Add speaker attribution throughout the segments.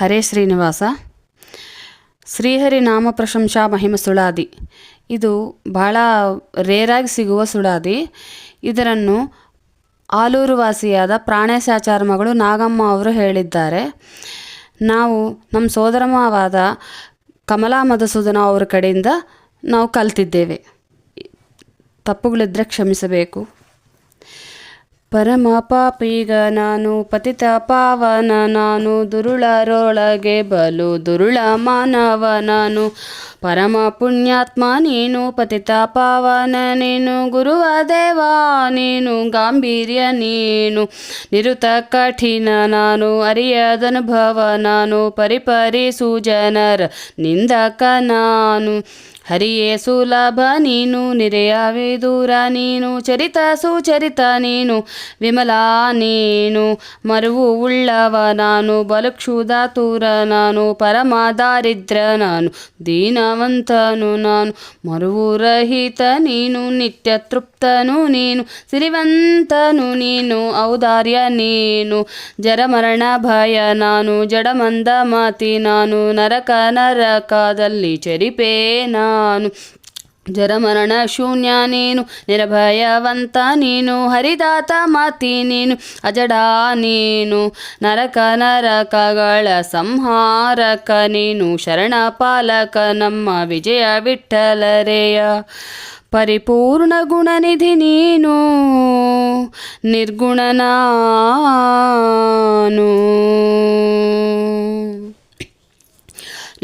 Speaker 1: ಹರೇ ಶ್ರೀನಿವಾಸ. ಶ್ರೀಹರಿ ನಾಮ ಪ್ರಶಂಸಾ ಮಹಿಮ ಸುಳಾದಿ. ಇದು ಬಹಳ ರೇರಾಗಿ ಸಿಗುವ ಸುಳಾದಿ. ಇದರನ್ನು ಆಲೂರು ವಾಸಿಯಾದ ಪ್ರಾಣೇಶಾಚಾರ ಮಗಳು ನಾಗಮ್ಮ ಅವರು ಹೇಳಿದ್ದಾರೆ. ನಾವು ನಮ್ಮ ಸೋದರಮ್ಮವಾದ ಮಾವಾದ ಕಮಲಾ ಮಧುಸೂದನ ಅವರ ಕಡೆಯಿಂದ ನಾವು ಕಲ್ತಿದ್ದೇವೆ. ತಪ್ಪುಗಳಿದ್ದರೆ ಕ್ಷಮಿಸಬೇಕು. ಪರಮ ಪಾಪೀಗ ನಾನು ಪತಿತ ಪಾವನ, ನಾನು ದುರುಳರೊಳಗೆ ಬಲು ದುರುಳ ಮಾನವ, ನಾನು ಪರಮ ಪುಣ್ಯಾತ್ಮ ನೀನು ಪತಿತ ಪಾವನ, ನೀನು ಗುರುವ ದೇವ, ನೀನು ಗಾಂಭೀರ್ಯ, ನೀನು ನಿರುತ ಕಠಿಣ, ನಾನು ಅರಿಯದನುಭವ, ನಾನು ಪರಿಪರಿಸು ಜನರ ನಿಂದಕ, ನಾನು ಹರಿಯೇ ಸುಲಭ ನೀನು ನಿರೆಯವೇ ದೂರ ನೀನು ಚರಿತ ಸುಚರಿತ ನೀನು ವಿಮಲಾ ನೀನು ಮರುವು ಉಳ್ಳವ ನಾನು ಬಲಕ್ಷುದ ತೂರ ನಾನು ಪರಮ ದಾರಿದ್ರ ನಾನು ದೀನವಂತನು ನಾನು ಮರುವು ರಹಿತ ನೀನು ನಿತ್ಯ ತೃಪ್ತನು ನೀನು ಸಿರಿವಂತನು ನೀನು ಔದಾರ್ಯ ನೀನು ಜರಮರಣ ಭಯ ನಾನು ಜಡಮಂದ ಮಾತಿ ನಾನು ನರಕ ನರಕದಲ್ಲಿ ಚರಿಪೇ ನಾನು ಜರಮರಣ ಶೂನ್ಯ ನೀನು, ನಿರ್ಭಯವಂತ ನೀನು, ಹರಿದಾತ ಮಾತಿ ನೀನು, ಅಜಡ ನೀನು, ನರಕ ನರಕಗಳ ಸಂಹಾರಕ ನೀನು, ಶರಣ ಪಾಲಕ ನಮ್ಮ ವಿಜಯ ವಿಠಲರೆಯ. ಪರಿಪೂರ್ಣ ಗುಣನಿಧಿ ನೀನು, ನಿರ್ಗುಣ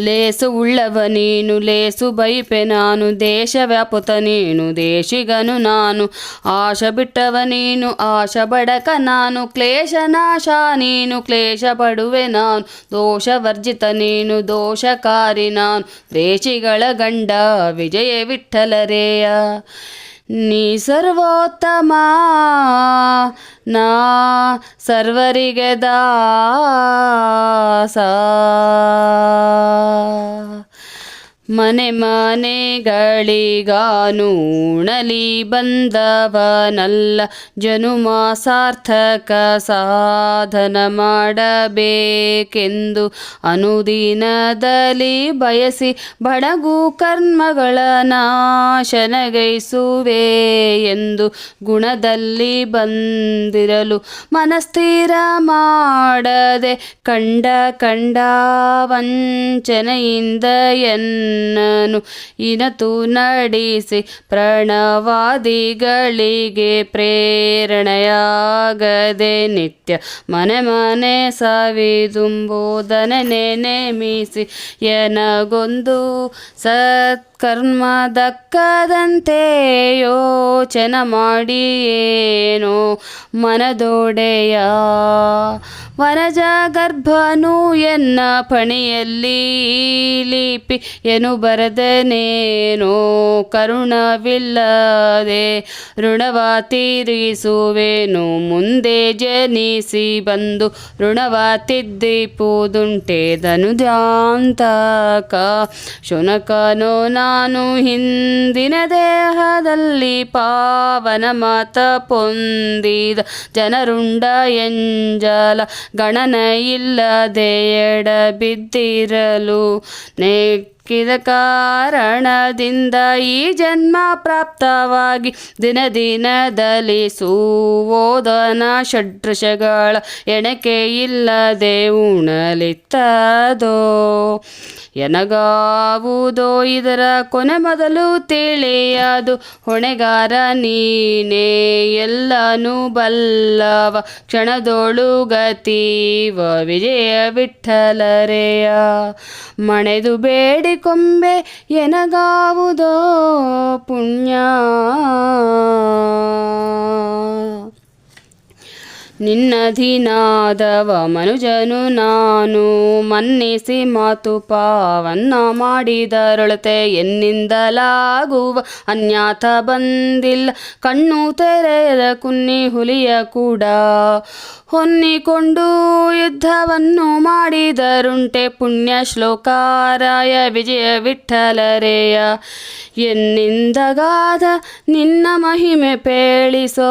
Speaker 1: ಲೇಸು ಉಳ್ಳವ ನೀನು, ಲೇಸು ಬೈಪೆ ನಾನು దేశిగను ನೀನು, ದೇಶಿಗನು ನಾನು ಆಶ ಬಿಟ್ಟವ ನೀನು ಆಶ ಬಡಕ ನಾನು ಕ್ಲೇಶ ನಾಶ ನೀನು ಕ್ಲೇಶ ಪಡುವೆ ನಾನು, ದೋಷವರ್ಜಿತ ನೀನು, ದೋಷಕಾರಿ ನಾನು ಗಂಡ, ವಿಜಯ ವಿಠಲರೇಯ. ನೀ ಸರ್ವೋತ್ತಮ, ನಾ ಸರ್ವರಿಗೆ ದಾಸ. ಮನೆ ಮನೆಗಳಿಗಾನೂಣಲಿ ಬಂದವನಲ್ಲ ಜನುಮ ಸಾರ್ಥಕ ಸಾಧನ ಮಾಡಬೇಕೆಂದು ಅನುದಿನದಲ್ಲಿ ಬಯಸಿ ಬಡಗು ಕರ್ಮಗಳ ನಾಶನಗೈಸುವೆ ಎಂದು ಗುಣದಲ್ಲಿ ಬಂದಿರಲು ಮನಸ್ಥಿರ ಮಾಡದೆ ಕಂಡ ಕಂಡ ವಂಚನೆಯಿಂದ ಎನ್ನನು ಇನತು ನಡೆಸಿ ಪ್ರಣವಾದಿಗಳಿಗೆ ಪ್ರೇರಣೆಯಾಗದೆ ನಿತ್ಯ ಮನೆ ಮನೆ ಸಾವಿದುಂಬೋಧನೆ ನೇಮಿಸಿ ಎನಗೊಂದು ಸತ್ಕರ್ಮ ದಕ್ಕದಂತೆ ಯೋಚನೆ ಮಾಡಿ ಏನೋ ಮನದೊಡೆಯ ವನಜ ಗರ್ಭನು ಎನ್ನ ಪಣಿಯಲ್ಲಿ ಲಿಪಿ ಎನು ಬರದನೇನೋ ಕರುಣವಿಲ್ಲದೆ ಋಣವ ತೀರಿಸುವೆನು. ಮುಂದೆ ಜನಿಸಿ ಬಂದು ಋಣವ ತಿದ್ದಿಪುದುಂಟೆ ಧನುಜಾಂತಕ. ಶುನಕನು ನಾನು ಹಿಂದಿನ ದೇಹದಲ್ಲಿ ಪಾವನ ಮತ ಪೊಂದಿದ ಜನರುಂಡ ಎಂಜಲ ಗಣನ ಇಲ್ಲದೆ ಎಡ ಬಿದ್ದಿರಲು ನೆಕ್ಕಿದ ಕಾರಣದಿಂದ ಈ ಜನ್ಮ ಪ್ರಾಪ್ತವಾಗಿ ದಿನ ದಿನದಲ್ಲಿ ಸೂವೋದನ ಷಡ್ರಶಗಳ ಎಣಕೆ ಇಲ್ಲದೆ ಉಣಲಿತ್ತದೋ? ಎನಗಾವುದೋ? ಇದರ ಕೊನೆ ಮೊದಲು ತಿಳಿಯದು. ಹೊಣೆಗಾರ ನೀನೇ, ಎಲ್ಲನೂ ಬಲ್ಲವ, ಕ್ಷಣದೋಳು ಗತೀವ, ವಿಜಯ ವಿಠಲರೆಯ. ಮಣೆದು ಬೇಡಿಕೊಂಬೆ ಎನಗಾವುದೋ ಪುಣ್ಯ ನಿನ್ನಧೀನಾದವ ಮನುಜನು ನಾನು. ಮನ್ನಿಸಿ ಮಾತು ಪಾವನ್ನ ಮಾಡಿದರೊಳತೆ ಎನ್ನಿಂದಲಾಗುವ ಅನ್ಯಾತ ಬಂದಿಲ್ಲ. ಕಣ್ಣು ತೆರೆದ ಕುನ್ನಿ ಹುಲಿಯ ಕೂಡ ಹೊನ್ನಿಕೊಂಡು ಯುದ್ಧವನ್ನು ಮಾಡಿದರುಂಟೆ ಪುಣ್ಯ ಶ್ಲೋಕಾರಾಯ ವಿಜಯ ವಿಠಲರೆಯ. ಎನ್ನಿಂದಗಾದ ನಿನ್ನ ಮಹಿಮೆ ಪೇಳಿಸೋ.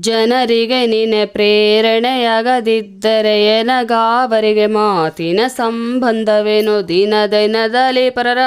Speaker 1: ಜನರಿಗೆ ನಿನೆ ಪ್ರೇರಣೆಯಾಗದಿದ್ದರೆ ಎನಗಾವರಿಗೆ ಮಾತಿನ ಸಂಬಂಧವೇನು? ದಿನ ದಿನದಲ್ಲಿ ಪರರ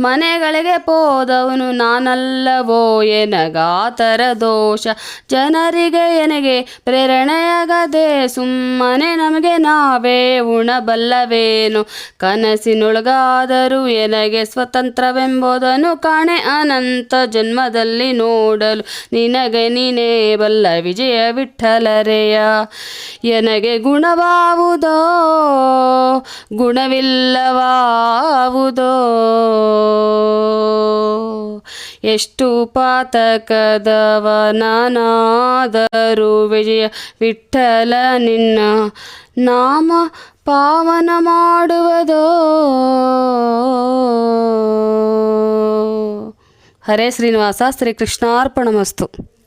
Speaker 1: ಮನೆಗಳಿಗೆ ಪೋದವನು ನಾನಲ್ಲವೋ? ಎನಗಾತರ ದೋಷ. ಜನರಿಗೆ ಎನಗೆ ಪ್ರೇರಣೆಯಾಗದೆ ಸುಮ್ಮನೆ ನಮಗೆ ನಾವೇ ಉಣಬಲ್ಲವೇನು? ಕನಸಿನೊಳಗಾದರೂ ಎನಗೆ ಸ್ವತಂತ್ರವೆಂಬುದನ್ನು ಕಾಣೆ ಅನಂತ ಜನ್ಮದಲ್ಲಿ ನೋಡಲು ನಿನಗೆ ನೀನೇ ಬಲ್ಲ ವಿಜಯ ವಿಠಲರೆಯ. ಎನಗೆ ಗುಣವಾವುದೋ? ಗುಣವಿಲ್ಲವಾವುದೋ? ಎಷ್ಟು ಪಾತಕದವ ನಾನಾದರೂ ವಿಜಯ ವಿಠಲ ನಿನ್ನ ನಾಮ ಪಾವನ ಮಾಡುವುದೋ? ಹರೇ ಶ್ರೀನಿವಾಸ ಶ್ರೀ ಕೃಷ್ಣಾರ್ಪಣಮಸ್ತು